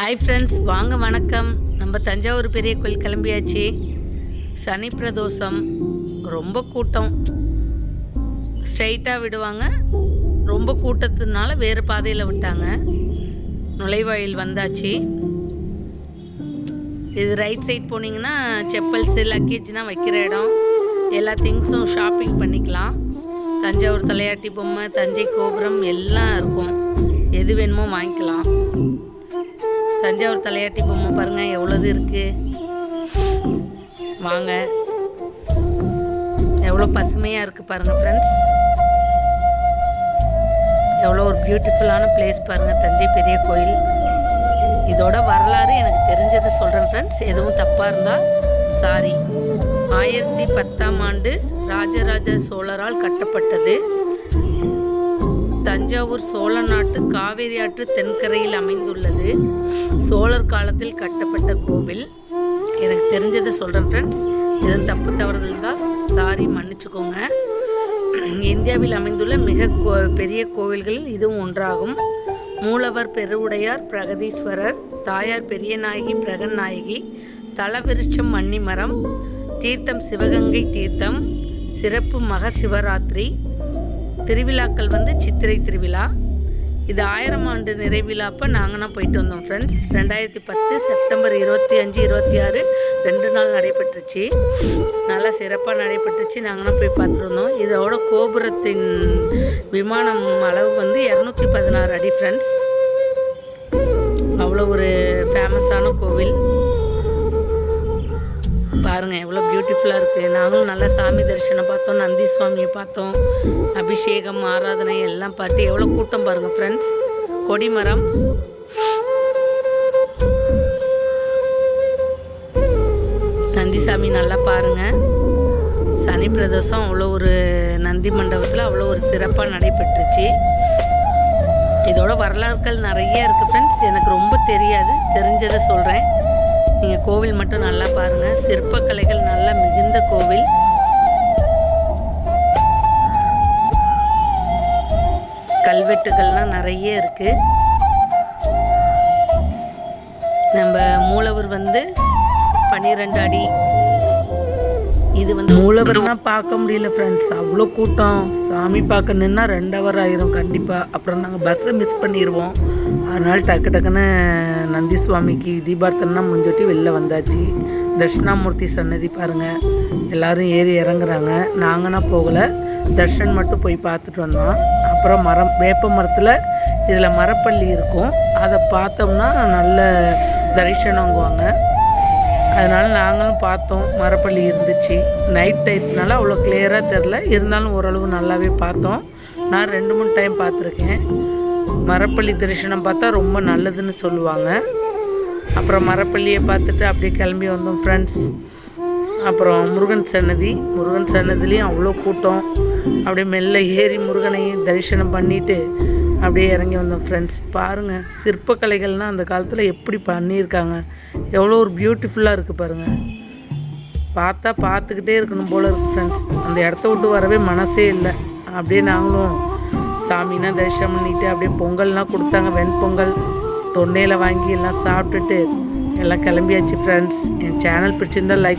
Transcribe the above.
Hi friends வாங்க வணக்கம். நம்ம தஞ்சாவூர் பெரிய கோயில் கிளம்பியாச்சு. சனி பிரதோஷம் ரொம்ப கூட்டம். ஸ்ட்ரைட்டாக விடுவாங்க. ரொம்ப கூட்டத்தினால வேறு பாதையில் விட்டாங்க. நுழைவாயில் வந்தாச்சு. இது ரைட் சைட் போனீங்கன்னா செப்பல்ஸு லக்கேஜ்னால் வைக்கிற இடம். எல்லா திங்ஸும் ஷாப்பிங் பண்ணிக்கலாம். தஞ்சாவூர் தலையாட்டி பொம்மை தஞ்சை கோபுரம் எல்லாம் இருக்கும். எது வேணுமோ வாங்கிக்கலாம். தஞ்சாவூர் தலையாட்டி பொம்மை பாருங்க எவ்வளோது இருக்கு. வாங்க. எவ்வளோ பசுமையாக இருக்குது பாருங்க ஃப்ரெண்ட்ஸ் எவ்வளோ ஒரு பியூட்டிஃபுல்லான பிளேஸ் பாருங்க தஞ்சை பெரிய கோயில். இதோட வரலாறு எனக்கு தெரிஞ்சதை சொல்கிறேன் ஃப்ரெண்ட்ஸ் எதுவும் தப்பாக இருந்தால் சாரி ஆயிரத்தி பத்தாம் ஆண்டு ராஜராஜ சோழரால் கட்டப்பட்டது. தஞ்சாவூர் சோழ நாட்டு காவேரி ஆற்று தென்கரையில் அமைந்துள்ளது. சோழர் காலத்தில் கட்டப்பட்ட கோவில். எனக்கு தெரிஞ்சதை சொல்கிறேன் ஃப்ரெண்ட்ஸ் இதன் தப்பு தவறுதல் தான் சாரி மன்னிச்சுக்கோங்க. இந்தியாவில் அமைந்துள்ள மிக கோ பெரிய கோவில்களில் இதுவும் ஒன்றாகும். மூலவர் பெருவுடையார் பிரகதீஸ்வரர் தாயார் பெரியநாயகி பிரகநாயகி தலவிருட்சம் மன்னிமரம் தீர்த்தம் சிவகங்கை தீர்த்தம் சிறப்பு மக சிவராத்திரி திருவிழாக்கள் வந்து சித்திரை திருவிழா. இது ஆயிரம் ஆண்டு நிறைவிழாப்போ நாங்கள்லாம் போயிட்டு வந்தோம் ஃப்ரெண்ட்ஸ் ரெண்டாயிரத்தி பத்து செப்டம்பர் இருபத்தி அஞ்சு இருபத்தி ஆறு ரெண்டு நாள் நடைபெற்றுச்சு. நல்லா சிறப்பாக நடைபெற்றுச்சு. நாங்களாம் போய் பார்த்துருந்தோம் இதோட கோபுரத்தின் விமானம் அளவு வந்து இரநூத்தி பதினாறு அடி ஃப்ரெண்ட்ஸ் அவ்வளோ ஒரு ஃபேமஸான கோவில். பாருங்கள் எவ்வளோ பியூட்டிஃபுல்லாக இருக்குது நாங்களும் நல்லா சாமி தரிசனம் பார்த்தோம் நந்தி சுவாமியை பார்த்தோம் அபிஷேகம் ஆராதனை எல்லாம் பார்த்து எவ்வளோ கூட்டம் பாருங்கள் ஃப்ரெண்ட்ஸ் கொடிமரம் நந்திசாமி நல்லா பாருங்கள் சனி பிரதோஷம் அவ்வளோ ஒரு நந்தி மண்டபத்தில் அவ்வளோ ஒரு சிறப்பாக நடைபெற்றுச்சு. இதோட வரலாறுகள் நிறைய இருக்குது ஃப்ரெண்ட்ஸ் எனக்கு ரொம்ப தெரியாது. தெரிஞ்சதை சொல்கிறேன் நீங்கள் கோவில் மட்டும் நல்லா பாருங்கள் சிற்பக்கலைகள் நல்லா மிகுந்த கோவில். கல்வெட்டுகள்லாம் நிறைய இருக்குது நம்ம மூலவர் வந்து பன்னிரெண்டு அடி இது வந்து மூலவர்னா பார்க்க முடியல ஃப்ரெண்ட்ஸ் அவ்வளோ கூட்டம். சாமி பார்க்க நின்னா ரெண்டு ஹவர் ஆயிரும் கண்டிப்பாக அப்புறம் நாங்கள் பஸ்ஸை மிஸ் பண்ணிடுவோம் அதனால் டக்கு டக்குன்னு நந்தி சுவாமிக்கு தீபார்த்தனா முடிஞ்சொட்டி வெளில வந்தாச்சு. தட்சிணாமூர்த்தி சன்னதி பாருங்கள் எல்லோரும் ஏறி இறங்குறாங்க. நாங்கன்னா போகலை. தர்ஷன் மட்டும் போய் பார்த்துட்டு வந்தோம். அப்புறம் மரம் வேப்ப மரத்தில் இதில் மரப்பள்ளி இருக்கும். அதை பார்த்தோம்னா நல்ல தரிசனங்குவாங்க. அதனால் நாங்களும் பார்த்தோம். மரப்பள்ளி இருந்துச்சு. நைட் டைத்துனால அவ்வளோ கிளியராக தெரில இருந்தாலும் ஓரளவு நல்லாவே பார்த்தோம். நான் ரெண்டு மூணு டைம் பார்த்துருக்கேன். மரப்பள்ளி தரிசனம் பார்த்தா ரொம்ப நல்லதுன்னு சொல்லுவாங்க. அப்புறம் மரப்பள்ளியை பார்த்துட்டு அப்படியே கிளம்பி வந்தோம் ஃப்ரெண்ட்ஸ் அப்புறம் முருகன் சன்னதி. முருகன் சன்னதிலையும் அவ்வளோ கூட்டம். அப்படியே மெல்ல ஏறி முருகனையும் தரிசனம் பண்ணிவிட்டு அப்படியே இறங்கி வந்தோம் ஃப்ரெண்ட்ஸ் பாருங்கள் சிற்பக்கலைகள்னால் அந்த காலத்தில் எப்படி பண்ணியிருக்காங்க. எவ்வளோ ஒரு பியூட்டிஃபுல்லாக இருக்குது பாருங்கள் பார்த்தா பார்த்துக்கிட்டே இருக்கணும் போல் இருக்குது ஃப்ரெண்ட்ஸ் அந்த இடத்த விட்டு வரவே மனசே இல்லை. அப்படியே நாங்களும் சாமினா தரிசனம் பண்ணிட்டு அப்படியே பொங்கல்லாம் கொடுத்தாங்க. வெண்பொங்கல் தொன்னையில் வாங்கி எல்லாம் சாப்பிட்டுட்டு எல்லாம் கிளம்பியாச்சு ஃப்ரெண்ட்ஸ் என் சேனல் பிடிச்சிருந்தா லைக்